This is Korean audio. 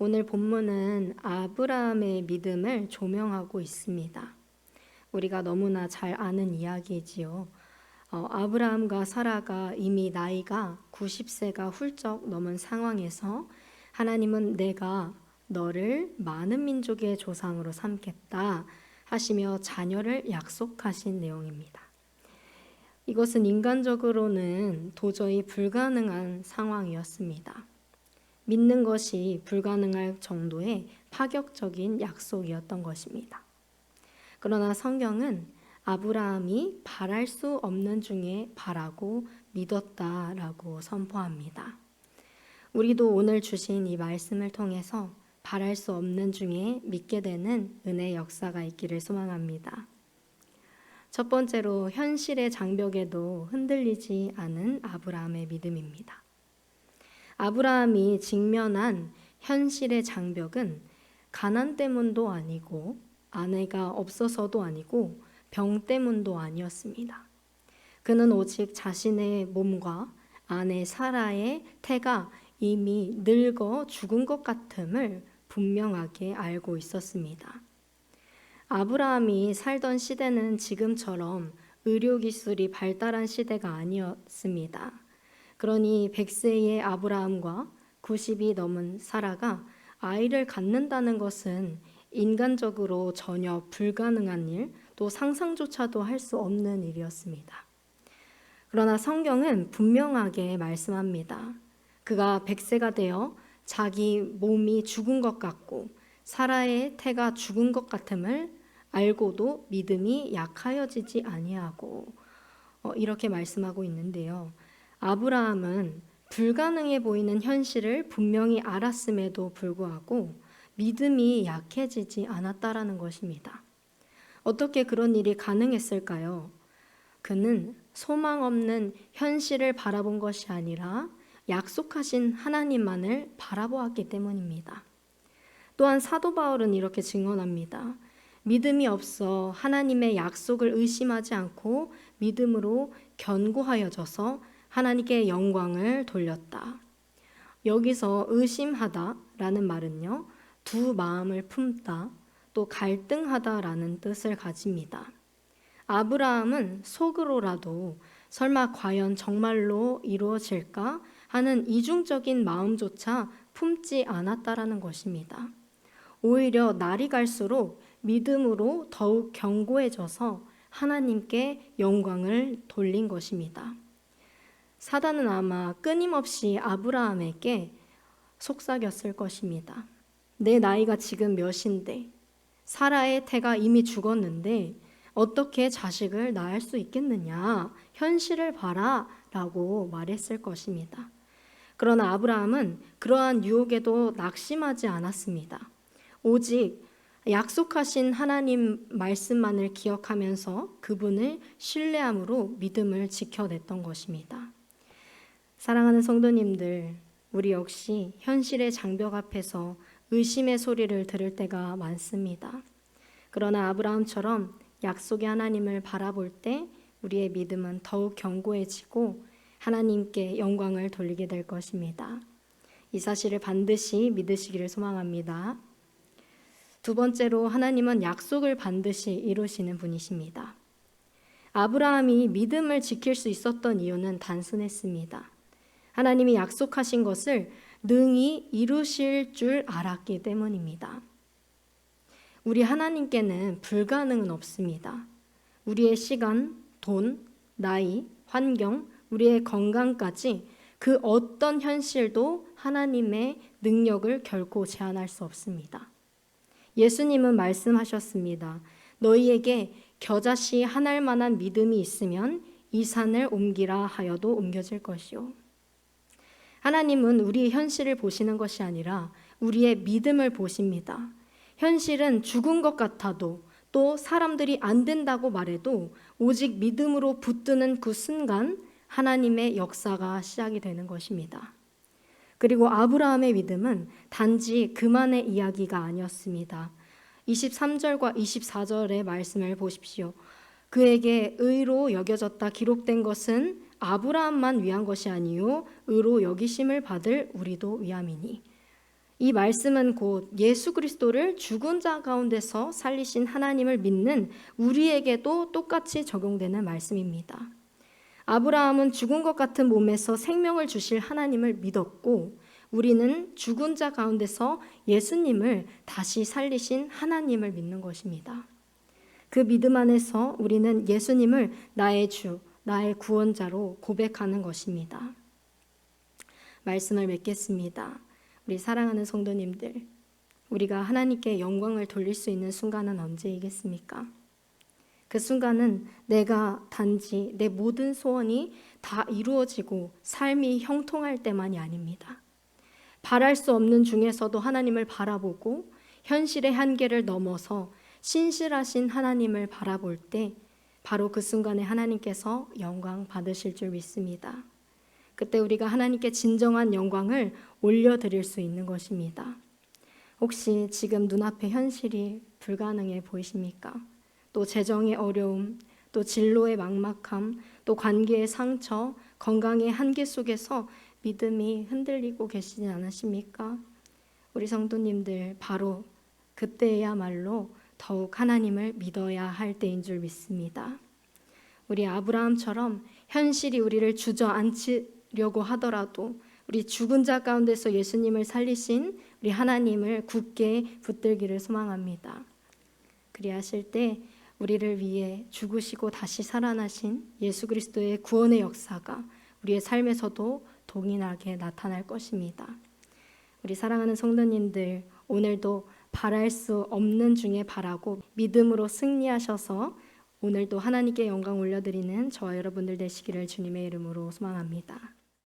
오늘 본문은 아브라함의 믿음을 조명하고 있습니다. 우리가 너무나 잘 아는 이야기지요. 어, 아브라함과 사라가 이미 나이가 90세가 훌쩍 넘은 상황에서 하나님은 내가 너를 많은 민족의 조상으로 삼겠다 하시며 자녀를 약속하신 내용입니다. 이것은 인간적으로는 도저히 불가능한 상황이었습니다. 믿는 것이 불가능할 정도의 파격적인 약속이었던 것입니다. 그러나 성경은 아브라함이 바랄 수 없는 중에 바라고 믿었다라고 선포합니다. 우리도 오늘 주신 이 말씀을 통해서 바랄 수 없는 중에 믿게 되는 은혜 역사가 있기를 소망합니다. 첫 번째로 현실의 장벽에도 흔들리지 않은 아브라함의 믿음입니다. 아브라함이 직면한 현실의 장벽은 가난 때문도 아니고 아내가 없어서도 아니고 병 때문도 아니었습니다. 그는 오직 자신의 몸과 아내 사라의 태가 이미 늙어 죽은 것 같음을 분명하게 알고 있었습니다. 아브라함이 살던 시대는 지금처럼 의료기술이 발달한 시대가 아니었습니다. 그러니 100세의 아브라함과 90이 넘은 사라가 아이를 갖는다는 것은 인간적으로 전혀 불가능한 일, 또 상상조차도 할 수 없는 일이었습니다. 그러나 성경은 분명하게 말씀합니다. 그가 100세가 되어 자기 몸이 죽은 것 같고 사라의 태가 죽은 것 같음을 알고도 믿음이 약하여지지 아니하고 어, 이렇게 말씀하고 있는데요. 아브라함은 불가능해 보이는 현실을 분명히 알았음에도 불구하고 믿음이 약해지지 않았다라는 것입니다. 어떻게 그런 일이 가능했을까요? 그는 소망 없는 현실을 바라본 것이 아니라 약속하신 하나님만을 바라보았기 때문입니다. 또한 사도 바울은 이렇게 증언합니다. 믿음이 없어 하나님의 약속을 의심하지 않고 믿음으로 견고하여져서 하나님께 영광을 돌렸다. 여기서 의심하다라는 말은요, 두 마음을 품다, 또 갈등하다라는 뜻을 가집니다. 아브라함은 속으로라도 설마 과연 정말로 이루어질까 하는 이중적인 마음조차 품지 않았다라는 것입니다. 오히려 날이 갈수록 믿음으로 더욱 견고해져서 하나님께 영광을 돌린 것입니다. 사단은 아마 끊임없이 아브라함에게 속삭였을 것입니다. 내 나이가 지금 몇인데, 사라의 태가 이미 죽었는데, 어떻게 자식을 낳을 수 있겠느냐? 현실을 봐라. 라고 말했을 것입니다. 그러나 아브라함은 그러한 유혹에도 낙심하지 않았습니다. 오직 약속하신 하나님 말씀만을 기억하면서 그분을 신뢰함으로 믿음을 지켜냈던 것입니다. 사랑하는 성도님들, 우리 역시 현실의 장벽 앞에서 의심의 소리를 들을 때가 많습니다. 그러나 아브라함처럼 약속의 하나님을 바라볼 때 우리의 믿음은 더욱 견고해지고 하나님께 영광을 돌리게 될 것입니다. 이 사실을 반드시 믿으시기를 소망합니다. 두 번째로 하나님은 약속을 반드시 이루시는 분이십니다. 아브라함이 믿음을 지킬 수 있었던 이유는 단순했습니다. 하나님이 약속하신 것을 능히 이루실 줄 알았기 때문입니다. 우리 하나님께는 불가능은 없습니다. 우리의 시간, 돈, 나이, 환경, 우리의 건강까지 그 어떤 현실도 하나님의 능력을 결코 제한할 수 없습니다. 예수님은 말씀하셨습니다. 너희에게 겨자씨 하나일 만한 믿음이 있으면 이 산을 옮기라 하여도 옮겨질 것이요. 하나님은 우리의 현실을 보시는 것이 아니라 우리의 믿음을 보십니다. 현실은 죽은 것 같아도 또 사람들이 안 된다고 말해도 오직 믿음으로 붙드는 그 순간 하나님의 역사가 시작이 되는 것입니다. 그리고 아브라함의 믿음은 단지 그만의 이야기가 아니었습니다. 23절과 24절의 말씀을 보십시오. 그에게 의로 여겨졌다 기록된 것은 아브라함만 위한 것이 아니요 의로 여기심을 받을 우리도 위함이니 이 말씀은 곧 예수 그리스도를 죽은 자 가운데서 살리신 하나님을 믿는 우리에게도 똑같이 적용되는 말씀입니다. 아브라함은 죽은 것 같은 몸에서 생명을 주실 하나님을 믿었고 우리는 죽은 자 가운데서 예수님을 다시 살리신 하나님을 믿는 것입니다. 그 믿음 안에서 우리는 예수님을 나의 주, 나의 구원자로 고백하는 것입니다. 말씀을 맺겠습니다. 우리 사랑하는 성도님들, 우리가 하나님께 영광을 돌릴 수 있는 순간은 언제이겠습니까? 그 순간은 내가 단지 내 모든 소원이 다 이루어지고 삶이 형통할 때만이 아닙니다. 바랄 수 없는 중에서도 하나님을 바라보고 현실의 한계를 넘어서 신실하신 하나님을 바라볼 때 바로 그 순간에 하나님께서 영광 받으실 줄 믿습니다. 그때 우리가 하나님께 진정한 영광을 올려드릴 수 있는 것입니다. 혹시 지금 눈앞의 현실이 불가능해 보이십니까? 또 재정의 어려움, 또 진로의 막막함, 또 관계의 상처, 건강의 한계 속에서 믿음이 흔들리고 계시지 않으십니까? 우리 성도님들 바로 그때야말로 더욱 하나님을 믿어야 할 때인 줄 믿습니다. 우리 아브라함처럼 현실이 우리를 주저앉히려고 하더라도 우리 죽은 자 가운데서 예수님을 살리신 우리 하나님을 굳게 붙들기를 소망합니다. 그리하실 때 우리를 위해 죽으시고 다시 살아나신 예수 그리스도의 구원의 역사가 우리의 삶에서도 동일하게 나타날 것입니다. 우리 사랑하는 성도님들 오늘도 바랄 수 없는 중에 바라고 믿음으로 승리하셔서 오늘도 하나님께 영광 올려드리는 저와 여러분들 되시기를 주님의 이름으로 소망합니다.